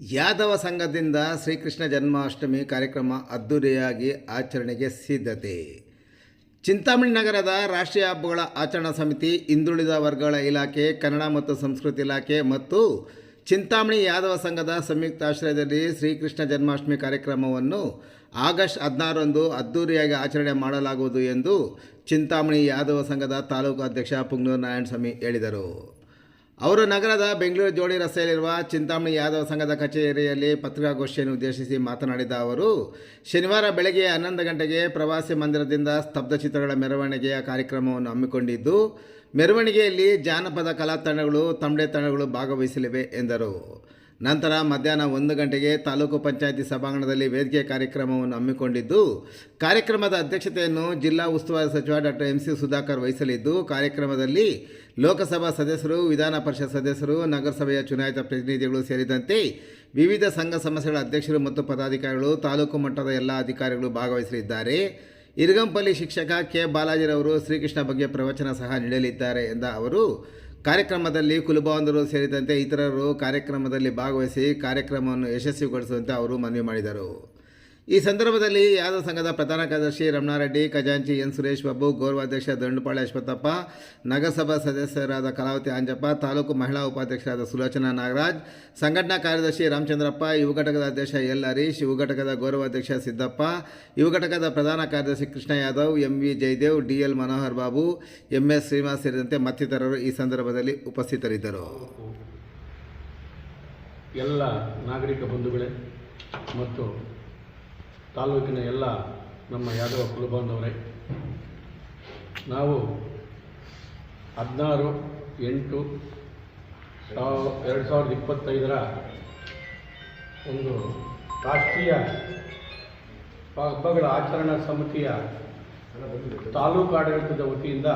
ಯಾದವ ಸಂಘದಿಂದ ಶ್ರೀಕೃಷ್ಣ ಜನ್ಮಾಷ್ಟಮಿ ಕಾರ್ಯಕ್ರಮ ಅದ್ದೂರಿಯಾಗಿ ಆಚರಣೆಗೆ ಸಿದ್ಧತೆ. ಚಿಂತಾಮಣಿ ನಗರದ ರಾಷ್ಟ್ರೀಯ ಹಬ್ಬಗಳ ಆಚರಣಾ ಸಮಿತಿ, ಹಿಂದುಳಿದ ವರ್ಗಗಳ ಇಲಾಖೆ, ಕನ್ನಡ ಮತ್ತು ಸಂಸ್ಕೃತಿ ಇಲಾಖೆ ಮತ್ತು ಚಿಂತಾಮಣಿ ಯಾದವ ಸಂಘದ ಸಂಯುಕ್ತ ಆಶ್ರಯದಲ್ಲಿ ಶ್ರೀಕೃಷ್ಣ ಜನ್ಮಾಷ್ಟಮಿ ಕಾರ್ಯಕ್ರಮವನ್ನು ಆಗಸ್ಟ್ ಹದಿನಾರರಂದು ಅದ್ದೂರಿಯಾಗಿ ಆಚರಣೆ ಮಾಡಲಾಗುವುದು ಎಂದು ಚಿಂತಾಮಣಿ ಯಾದವ ಸಂಘದ ತಾಲೂಕು ಅಧ್ಯಕ್ಷ ಪುಂಗ್ನೂರು ನಾರಾಯಣಸ್ವಾಮಿ ಹೇಳಿದರು. ಅವರು ನಗರದ ಬೆಂಗಳೂರು ಜೋಡಿ ರಸ್ತೆಯಲ್ಲಿರುವ ಚಿಂತಾಮಣಿ ಯಾದವ ಸಂಘದ ಕಚೇರಿಯಲ್ಲಿ ಪತ್ರಿಕಾಗೋಷ್ಠಿಯನ್ನು ಉದ್ದೇಶಿಸಿ ಮಾತನಾಡಿದ ಅವರು, ಶನಿವಾರ ಬೆಳಗ್ಗೆ ಹನ್ನೊಂದು ಗಂಟೆಗೆ ಪ್ರವಾಸಿ ಮಂದಿರದಿಂದ ಸ್ತಬ್ಧ ಚಿತ್ರಗಳ ಮೆರವಣಿಗೆಯ ಕಾರ್ಯಕ್ರಮವನ್ನು ಹಮ್ಮಿಕೊಂಡಿದ್ದು, ಮೆರವಣಿಗೆಯಲ್ಲಿ ಜಾನಪದ ಕಲಾ ತಂಡಗಳು ತಂಡಗಳು ಭಾಗವಹಿಸಲಿವೆ ಎಂದರು. ನಂತರ ಮಧ್ಯಾಹ್ನ ಒಂದು ಗಂಟೆಗೆ ತಾಲೂಕು ಪಂಚಾಯಿತಿ ಸಭಾಂಗಣದಲ್ಲಿ ವೇದಿಕೆ ಕಾರ್ಯಕ್ರಮವನ್ನು ಹಮ್ಮಿಕೊಂಡಿದ್ದು, ಕಾರ್ಯಕ್ರಮದ ಅಧ್ಯಕ್ಷತೆಯನ್ನು ಜಿಲ್ಲಾ ಉಸ್ತುವಾರಿ ಸಚಿವ ಡಾಕ್ಟರ್ ಎಂ ಸಿ ಸುಧಾಕರ್ ವಹಿಸಲಿದ್ದು, ಕಾರ್ಯಕ್ರಮದಲ್ಲಿ ಲೋಕಸಭಾ ಸದಸ್ಯರು, ವಿಧಾನ ಪರಿಷತ್ ಸದಸ್ಯರು, ನಗರಸಭೆಯ ಚುನಾಯಿತ ಪ್ರತಿನಿಧಿಗಳು ಸೇರಿದಂತೆ ವಿವಿಧ ಸಂಘ ಸಂಸ್ಥೆಗಳ ಅಧ್ಯಕ್ಷರು ಮತ್ತು ಪದಾಧಿಕಾರಿಗಳು, ತಾಲೂಕು ಮಟ್ಟದ ಎಲ್ಲ ಅಧಿಕಾರಿಗಳು ಭಾಗವಹಿಸಲಿದ್ದಾರೆ. ಇರಗಂಪಲ್ಲಿ ಶಿಕ್ಷಕ ಕೆ. ಬಾಲಾಜಿರವರು ಶ್ರೀಕೃಷ್ಣ ಬಗ್ಗೆ ಪ್ರವಚನ ಸಹ ನೀಡಲಿದ್ದಾರೆ ಎಂದ ಅವರು ಕಾರ್ಯಕ್ರಮದಲ್ಲಿ ಕುಲಬಾಂಧರು ಸೇರಿದಂತೆ ಇತರರು ಕಾರ್ಯಕ್ರಮದಲ್ಲಿ ಭಾಗವಹಿಸಿ ಕಾರ್ಯಕ್ರಮವನ್ನು ಯಶಸ್ವಿಗೊಳಿಸುವಂತೆ ಅವರು ಮನವಿ ಮಾಡಿದರು. ಈ ಸಂದರ್ಭದಲ್ಲಿ ಯಾದವ ಸಂಘದ ಪ್ರಧಾನ ಕಾರ್ಯದರ್ಶಿ ರಮಣಾರೆಡ್ಡಿ, ಖಜಾಂಚಿ ಎನ್. ಸುರೇಶ್ ಬಾಬು ಗೌರವಾಧ್ಯಕ್ಷ ದಂಡುಪಾಳ್ಯ ಅಶ್ವತ್ಥಪ್ಪ, ನಗರಸಭಾ ಸದಸ್ಯರಾದ ಕಲಾವತಿ ಆಂಜಪ್ಪ, ತಾಲೂಕು ಮಹಿಳಾ ಉಪಾಧ್ಯಕ್ಷರಾದ ಸುಲೋಚನಾ ನಾಗರಾಜ್, ಸಂಘಟನಾ ಕಾರ್ಯದರ್ಶಿ ರಾಮಚಂದ್ರಪ್ಪ, ಯುವ ಘಟಕದ ಅಧ್ಯಕ್ಷ ಎಲ್. ಹರೀಶ್, ಯುವ ಘಟಕದ ಗೌರವಾಧ್ಯಕ್ಷ ಸಿದ್ದಪ್ಪ, ಯುವ ಘಟಕದ ಪ್ರಧಾನ ಕಾರ್ಯದರ್ಶಿ Krishna Yadav, M. V. Jayadev, D. L. Manohar Babu, M. S. Srinivas ಸೇರಿದಂತೆ ಮತ್ತಿತರರು ಈ ಸಂದರ್ಭದಲ್ಲಿ ಉಪಸ್ಥಿತರಿದ್ದರು. ಎಲ್ಲ ನಾಗರಿಕ ಬಂಧುಗಳೇ ಮತ್ತು ತಾಲೂಕಿನ ಎಲ್ಲ ನಮ್ಮ ಯಾದವ ಕುಲಬಾಂಧವರೇ ನಾವು ಹದಿನಾರು, ಎಂಟು ಸಾವ ಎರಡು ಸಾವಿರದ ಇಪ್ಪತ್ತೈದರ ಒಂದು ರಾಷ್ಟ್ರೀಯ ಹಬ್ಬಗಳ ಆಚರಣಾ ಸಮಿತಿಯ ತಾಲೂಕು ಆಡಳಿತದ ವತಿಯಿಂದ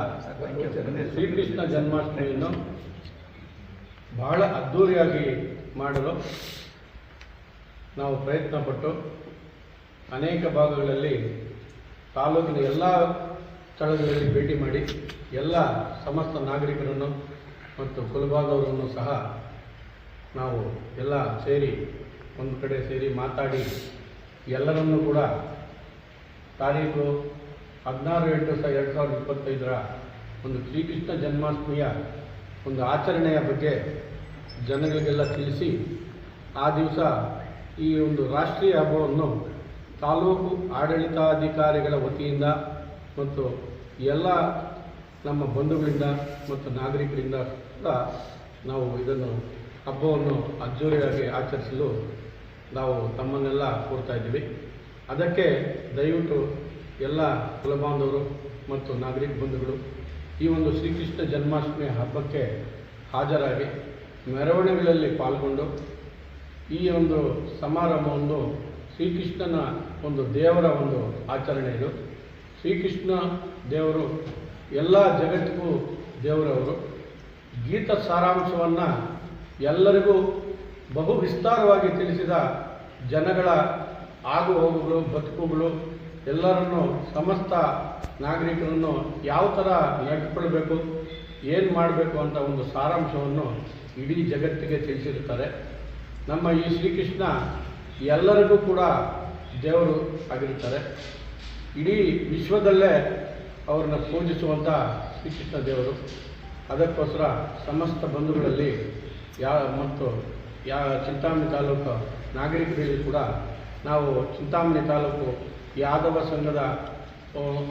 ಶ್ರೀಕೃಷ್ಣ ಜನ್ಮಾಷ್ಟಮಿಯನ್ನು ಬಹಳ ಅದ್ಧೂರಿಯಾಗಿ ಮಾಡಲು ನಾವು ಪ್ರಯತ್ನಪಟ್ಟು ಅನೇಕ ಭಾಗಗಳಲ್ಲಿ ತಾಲೂಕಿನ ಎಲ್ಲ ಸ್ಥಳಗಳಲ್ಲಿ ಭೇಟಿ ಮಾಡಿ ಎಲ್ಲ ಸಮಸ್ತ ನಾಗರಿಕರನ್ನು ಮತ್ತು ಕುಲಭಾಗವರನ್ನು ಸಹ ನಾವು ಎಲ್ಲ ಸೇರಿ ಒಂದು ಕಡೆ ಸೇರಿ ಮಾತಾಡಿ ಎಲ್ಲರನ್ನೂ ಕೂಡ ತಾರೀಕು ಹದಿನಾರು ಎಂಟು ಸಹ ಎರಡು ಸಾವಿರದ ಇಪ್ಪತ್ತೈದರ ಒಂದು ಶ್ರೀಕೃಷ್ಣ ಜನ್ಮಾಷ್ಟಮಿಯ ಒಂದು ಆಚರಣೆಯ ಬಗ್ಗೆ ಜನಗಳಿಗೆಲ್ಲ ತಿಳಿಸಿ ಆ ದಿವಸ ಈ ಒಂದು ರಾಷ್ಟ್ರೀಯ ಹಬ್ಬವನ್ನು ತಾಲೂಕು ಆಡಳಿತಾಧಿಕಾರಿಗಳ ವತಿಯಿಂದ ಮತ್ತು ಎಲ್ಲ ನಮ್ಮ ಬಂಧುಗಳಿಂದ ಮತ್ತು ನಾಗರಿಕರಿಂದ ಕೂಡ ನಾವು ಇದನ್ನು ಹಬ್ಬವನ್ನು ಅದ್ದೂರಿಯಾಗಿ ಆಚರಿಸಲು ನಾವು ತಮ್ಮನ್ನೆಲ್ಲ ಕೋರ್ತಾ ಇದ್ದೀವಿ. ಅದಕ್ಕೆ ದಯವಿಟ್ಟು ಎಲ್ಲ ಕುಲಬಾಂಧವರು ಮತ್ತು ನಾಗರಿಕ ಬಂಧುಗಳು, ಈ ಒಂದು ಶ್ರೀಕೃಷ್ಣ ಜನ್ಮಾಷ್ಟಮಿ ಹಬ್ಬಕ್ಕೆ ಹಾಜರಾಗಿ ಮೆರವಣಿಗೆಗಳಲ್ಲಿ ಪಾಲ್ಗೊಂಡು ಈ ಒಂದು ಸಮಾರಂಭವನ್ನು ಶ್ರೀಕೃಷ್ಣನ ಒಂದು ದೇವರ ಒಂದು ಆಚರಣೆ ಇದು. ಶ್ರೀಕೃಷ್ಣ ದೇವರು, ಎಲ್ಲ ಜಗತ್ತಿಗೂ ದೇವರವರು ಗೀತ ಸಾರಾಂಶವನ್ನು ಎಲ್ಲರಿಗೂ ಬಹು ವಿಸ್ತಾರವಾಗಿ ತಿಳಿಸಿದ ಜನಗಳ ಆಗು ಹೋಗುಗಳು ಬದುಕುಗಳು, ಎಲ್ಲರನ್ನು ಸಮಸ್ತ ನಾಗರಿಕರನ್ನು ಯಾವ ಥರ ನಡೆದುಕೊಳ್ಬೇಕು ಏನು ಮಾಡಬೇಕು ಅಂತ ಒಂದು ಸಾರಾಂಶವನ್ನು ಇಡೀ ಜಗತ್ತಿಗೆ ತಿಳಿಸಿರುತ್ತಾರೆ. ನಮ್ಮ ಈ ಶ್ರೀಕೃಷ್ಣ ಎಲ್ಲರಿಗೂ ಕೂಡ ದೇವರು ಆಗಿರುತ್ತಾರೆ. ಇಡೀ ವಿಶ್ವದಲ್ಲೇ ಅವ್ರನ್ನ ಪೂಜಿಸುವಂಥ ಶ್ರೀಕೃಷ್ಣ ದೇವರು. ಅದಕ್ಕೋಸ್ಕರ ಸಮಸ್ತ ಬಂಧುಗಳಲ್ಲಿ ಯಾ ಮತ್ತು ಯಾ ಚಿಂತಾಮಣಿ ತಾಲೂಕು ನಾಗರಿಕರಲ್ಲಿ ಕೂಡ ನಾವು ಚಿಂತಾಮಣಿ ತಾಲೂಕು ಯಾದವ ಸಂಘದ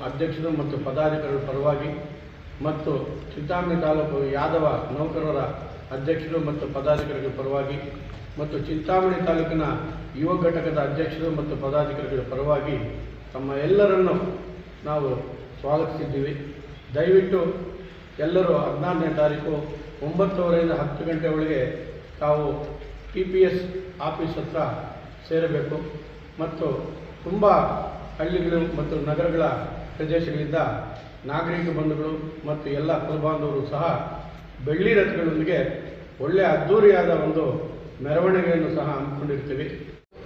ಅಧ್ಯಕ್ಷರು ಮತ್ತು ಪದಾಧಿಕಾರಿಗಳ ಪರವಾಗಿ ಮತ್ತು ಚಿಂತಾಮಣಿ ತಾಲೂಕು ಯಾದವ ನೌಕರರ ಅಧ್ಯಕ್ಷರು ಮತ್ತು ಪದಾಧಿಕಾರಿಗಳ ಪರವಾಗಿ ಮತ್ತು ಚಿಂತಾಮಣಿ ತಾಲೂಕಿನ ಯುವ ಘಟಕದ ಅಧ್ಯಕ್ಷರು ಮತ್ತು ಪದಾಧಿಕಾರಿಗಳ ಪರವಾಗಿ ತಮ್ಮ ಎಲ್ಲರನ್ನು ನಾವು ಸ್ವಾಗತಿಸಿದ್ದೀವಿ. ದಯವಿಟ್ಟು ಎಲ್ಲರೂ ಹದಿನಾರನೇ ತಾರೀಕು ಒಂಬತ್ತುವರೆಯಿಂದ ಹತ್ತು ಗಂಟೆ ಒಳಗೆ ತಾವು ಟಿ ಪಿ ಎಸ್ ಆಫೀಸ್ ಹತ್ರ ಸೇರಬೇಕು. ಮತ್ತು ತುಂಬ ಹಳ್ಳಿಗಳು ಮತ್ತು ನಗರಗಳ ಪ್ರದೇಶಗಳಿಂದ ನಾಗರಿಕ ಬಂಧುಗಳು ಮತ್ತು ಎಲ್ಲ ಕುಲಬಾಂಧವರು ಸಹ ಬೆಳ್ಳಿ ರಥಗಳೊಂದಿಗೆ ಒಳ್ಳೆಯ ಅದ್ಧೂರಿಯಾದ ಒಂದು ಮೆರವಣಿಗೆಯನ್ನು ಸಹ ಹಮ್ಮಿಕೊಂಡಿರ್ತೀವಿ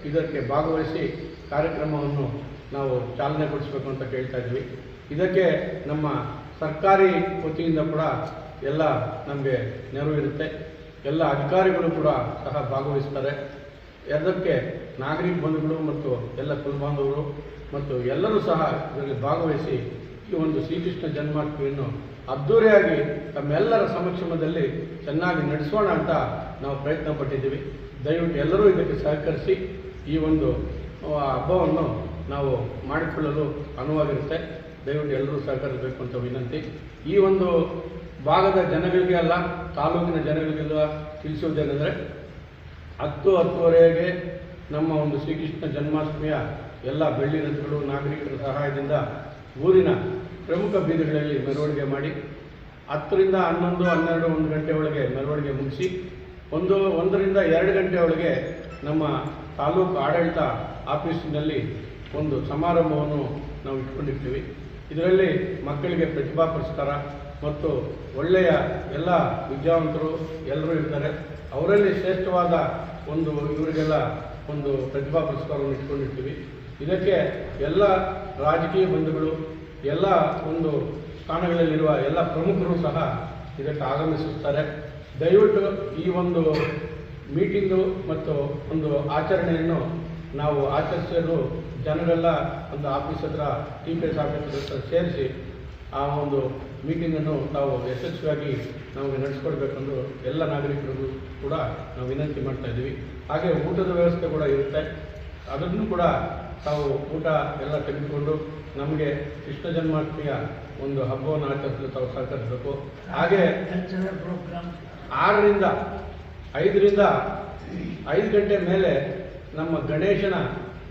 ಇದಕ್ಕೆ ಭಾಗವಹಿಸಿ ಕಾರ್ಯಕ್ರಮವನ್ನು ನಾವು ಚಾಲನೆ ಕೊಡಿಸಬೇಕು ಅಂತ ಕೇಳ್ತಾ ಇದ್ವಿ ಇದಕ್ಕೆ ನಮ್ಮ ಸರ್ಕಾರಿ ವತಿಯಿಂದ ಕೂಡ ಎಲ್ಲ ನಮಗೆ ನೆರವು ಇರುತ್ತೆ. ಎಲ್ಲ ಅಧಿಕಾರಿಗಳು ಕೂಡ ಸಹ ಭಾಗವಹಿಸ್ತಾರೆ. ಅದಕ್ಕೆ ನಾಗರಿಕ ಬಂಧುಗಳು ಮತ್ತು ಎಲ್ಲ ಕುಲಬಾಂಧವರು ಮತ್ತು ಎಲ್ಲರೂ ಸಹ ಇದರಲ್ಲಿ ಭಾಗವಹಿಸಿ ಈ ಒಂದು ಶ್ರೀಕೃಷ್ಣ ಜನ್ಮಾಷ್ಟಮಿಯನ್ನು ಅದ್ಧೂರಿಯಾಗಿ ತಮ್ಮೆಲ್ಲರ ಸಮಕ್ಷಮದಲ್ಲಿ ಚೆನ್ನಾಗಿ ನಡೆಸೋಣ ಅಂತ ನಾವು ಪ್ರಯತ್ನ ಪಟ್ಟಿದ್ದೀವಿ. ದಯವಿಟ್ಟು ಎಲ್ಲರೂ ಇದಕ್ಕೆ ಸಹಕರಿಸಿ ಈ ಒಂದು ಹಬ್ಬವನ್ನು ನಾವು ಮಾಡಿಕೊಳ್ಳಲು ಅನುವಾಗಿರುತ್ತೆ. ದಯವಿಟ್ಟು ಎಲ್ಲರೂ ಸಹಕರಿಸಬೇಕು ಅಂತ ವಿನಂತಿ. ಈ ಒಂದು ಭಾಗದ ಜನಗಳಿಗೆ ಅಲ್ಲ, ತಾಲೂಕಿನ ಜನಗಳಿಗೆಲ್ಲ ತಿಳಿಸುವುದೇನೆಂದರೆ ಹತ್ತು ಹತ್ತುವರೆಗೆ ನಮ್ಮ ಒಂದು ಶ್ರೀಕೃಷ್ಣ ಜನ್ಮಾಷ್ಟಮಿಯ ಎಲ್ಲ ಬೆಳ್ಳಿ ರಥಗಳು ನಾಗರಿಕರ ಸಹಾಯದಿಂದ ಊರಿನ ಪ್ರಮುಖ ಬೀದಿಗಳಲ್ಲಿ ಮೆರವಣಿಗೆ ಮಾಡಿ ಹತ್ತರಿಂದ ಹನ್ನೊಂದು, ಹನ್ನೆರಡು, ಒಂದು ಗಂಟೆ ಒಳಗೆ ಮೆರವಣಿಗೆ ಮುಗಿಸಿ ಒಂದು, ಒಂದರಿಂದ ಎರಡು ಗಂಟೆ ಒಳಗೆ ನಮ್ಮ ತಾಲೂಕು ಆಡಳಿತ ಆಫೀಸಿನಲ್ಲಿ ಒಂದು ಸಮಾರಂಭವನ್ನು ನಾವು ಇಟ್ಕೊಂಡಿರ್ತೀವಿ. ಇದರಲ್ಲಿ ಮಕ್ಕಳಿಗೆ ಪ್ರತಿಭಾ ಪುರಸ್ಕಾರ ಮತ್ತು ಒಳ್ಳೆಯ ಎಲ್ಲ ವಿದ್ಯಾವಂತರು ಎಲ್ಲರೂ ಇರ್ತಾರೆ. ಅವರಲ್ಲಿ ಶ್ರೇಷ್ಠವಾದ ಒಂದು ಇವರಿಗೆಲ್ಲ ಒಂದು ಪ್ರತಿಭಾ ಪುರಸ್ಕಾರವನ್ನು ಇಟ್ಕೊಂಡಿರ್ತೀವಿ. ಇದಕ್ಕೆ ಎಲ್ಲ ರಾಜಕೀಯ ಬಂಧುಗಳು ಎಲ್ಲ ಒಂದು ಸ್ಥಾನಗಳಲ್ಲಿರುವ ಎಲ್ಲ ಪ್ರಮುಖರು ಸಹ ಇದಕ್ಕೆ ಆಗಮಿಸುತ್ತಾರೆ. ದಯವಿಟ್ಟು ಈ ಒಂದು ಮೀಟಿಂಗು ಮತ್ತು ಒಂದು ಆಚರಣೆಯನ್ನು ನಾವು ಆಚರಿಸಲು ಜನರೆಲ್ಲ ಒಂದು ಆಫೀಸ್ ಹತ್ರ ಟಿ ಪಿ ಎಸ್ ಆಫೀಸ್ ಹತ್ರ ಸೇರಿಸಿ ಆ ಒಂದು ಮೀಟಿಂಗನ್ನು ನಾವು ಯಶಸ್ವಿಯಾಗಿ ನಮಗೆ ನಡೆಸ್ಕೊಡ್ಬೇಕೆಂದು ಎಲ್ಲ ನಾಗರಿಕರಿಗೂ ಕೂಡ ನಾವು ವಿನಂತಿ ಮಾಡ್ತಾ ಇದ್ದೀವಿ. ಹಾಗೆ ಊಟದ ವ್ಯವಸ್ಥೆ ಕೂಡ ಇರುತ್ತೆ. ಅದನ್ನು ಕೂಡ ತಾವು ಊಟ ಎಲ್ಲ ತೆಗೆದುಕೊಂಡು ನಮಗೆ ಕೃಷ್ಣ ಜನ್ಮಾಷ್ಟಮಿಯ ಒಂದು ಹಬ್ಬವನ್ನು ಆಚರಿಸಲು ತಾವು ಸಹಕರಿಸಬೇಕು. ಹಾಗೆ ಆರರಿಂದ ಐದರಿಂದ ಐದು ಗಂಟೆ ಮೇಲೆ ನಮ್ಮ ಗಣೇಶನ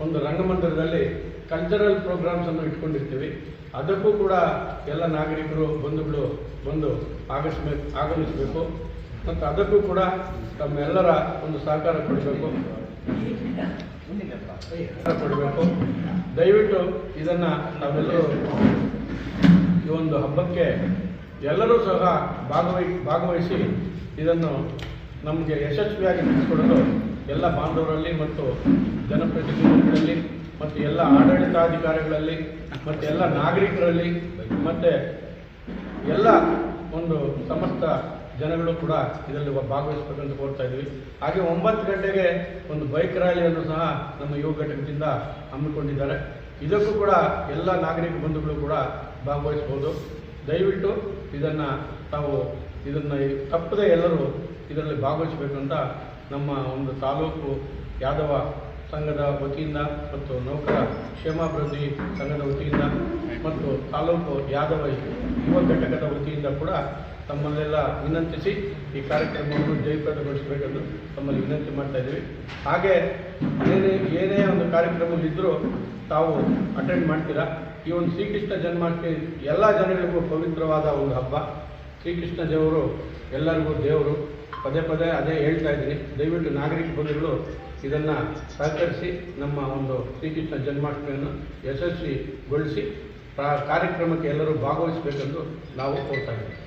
ಒಂದು ರಂಗಮಂದಿರದಲ್ಲಿ ಕಲ್ಚರಲ್ ಪ್ರೋಗ್ರಾಮ್ಸನ್ನು ಇಟ್ಕೊಂಡಿರ್ತೀವಿ. ಅದಕ್ಕೂ ಕೂಡ ಎಲ್ಲ ನಾಗರಿಕರು, ಬಂಧುಗಳು ಬಂದು ಆಗಮಿಸ್ಬೇಕು ಆಗಮಿಸಬೇಕು. ಮತ್ತು ಅದಕ್ಕೂ ಕೂಡ ತಮ್ಮೆಲ್ಲರ ಒಂದು ಸಹಕಾರ ಕೊಡಬೇಕು. ದಯವಿಟ್ಟು ಇದನ್ನು ನಾವೆಲ್ಲರೂ ಈ ಒಂದು ಹಬ್ಬಕ್ಕೆ ಎಲ್ಲರೂ ಸಹ ಭಾಗವಹಿ, ಭಾಗವಹಿಸಿ ಇದನ್ನು ನಮಗೆ ಯಶಸ್ವಿಯಾಗಿ ನಡೆಸಿಕೊಡಲು ಎಲ್ಲ ಬಾಂಧವರಲ್ಲಿ ಮತ್ತು ಜನಪ್ರತಿನಿಧಿಗಳಲ್ಲಿ ಮತ್ತು ಎಲ್ಲ ಆಡಳಿತಾಧಿಕಾರಿಗಳಲ್ಲಿ ಮತ್ತು ಎಲ್ಲ ನಾಗರಿಕರಲ್ಲಿ ಮತ್ತು ಎಲ್ಲ ಒಂದು ಸಮಸ್ತ ಜನಗಳು ಕೂಡ ಇದರಲ್ಲಿ ಭಾಗವಹಿಸಬೇಕಂತ ಕೋರ್ತಾ ಇದ್ದೀವಿ ಹಾಗೆ ಒಂಬತ್ತು ಗಂಟೆಗೆ ಒಂದು ಬೈಕ್ ರ್ಯಾಲಿಯನ್ನು ಸಹ ನಮ್ಮ ಯುವ ಘಟಕದಿಂದ ಹಮ್ಮಿಕೊಂಡಿದ್ದಾರೆ. ಇದಕ್ಕೂ ಕೂಡ ಎಲ್ಲ ನಾಗರಿಕ ಬಂಧುಗಳು ಕೂಡ ಭಾಗವಹಿಸ್ಬೋದು ದಯವಿಟ್ಟು ಇದನ್ನು ತಾವು ಇದನ್ನು ತಪ್ಪದೆ ಎಲ್ಲರೂ ಇದರಲ್ಲಿ ಭಾಗವಹಿಸಬೇಕಂತ ನಮ್ಮ ಒಂದು ತಾಲೂಕು ಯಾದವ ಸಂಘದ ವತಿಯಿಂದ ಮತ್ತು ನೌಕರ ಕ್ಷೇಮಾಭಿವೃದ್ಧಿ ಸಂಘದ ವತಿಯಿಂದ ಮತ್ತು ತಾಲೂಕು ಯಾದವ ಯುವ ಘಟಕದ ವತಿಯಿಂದ ಕೂಡ ತಮ್ಮಲ್ಲೆಲ್ಲ ವಿನಂತಿಸಿ ಈ ಕಾರ್ಯಕ್ರಮವನ್ನು ಜಯಪ್ರದಗೊಳಿಸಬೇಕೆಂದು ತಮ್ಮಲ್ಲಿ ವಿನಂತಿ ಮಾಡ್ತಾ ಇದ್ದೀವಿ. ಹಾಗೆ ಏನೇ ಏನೇ ಒಂದು ಕಾರ್ಯಕ್ರಮಗಳಿದ್ದರೂ ತಾವು ಅಟೆಂಡ್ ಮಾಡ್ತೀರಾ? ಈ ಒಂದು ಶ್ರೀಕೃಷ್ಣ ಜನ್ಮಾಷ್ಟಮಿ ಎಲ್ಲ ಜನಗಳಿಗೂ ಪವಿತ್ರವಾದ ಒಂದು ಹಬ್ಬ. ಶ್ರೀಕೃಷ್ಣ ದೇವರು ಎಲ್ಲರಿಗೂ ದೇವರು. ಪದೇ ಪದೇ ಅದೇ ಹೇಳ್ತಾ ಇದ್ದೀನಿ. ದಯವಿಟ್ಟು ನಾಗರಿಕ ಬಂಧುಗಳು ಇದನ್ನು ಸಹಕರಿಸಿ ನಮ್ಮ ಒಂದು ಶ್ರೀಕೃಷ್ಣ ಜನ್ಮಾಷ್ಟಮಿಯನ್ನು ಯಶಸ್ವಿಗೊಳಿಸಿ ಕಾರ್ಯಕ್ರಮಕ್ಕೆ ಎಲ್ಲರೂ ಭಾಗವಹಿಸಬೇಕೆಂದು ನಾವು ಕೋರ್ತಾ ಇದ್ದೀವಿ.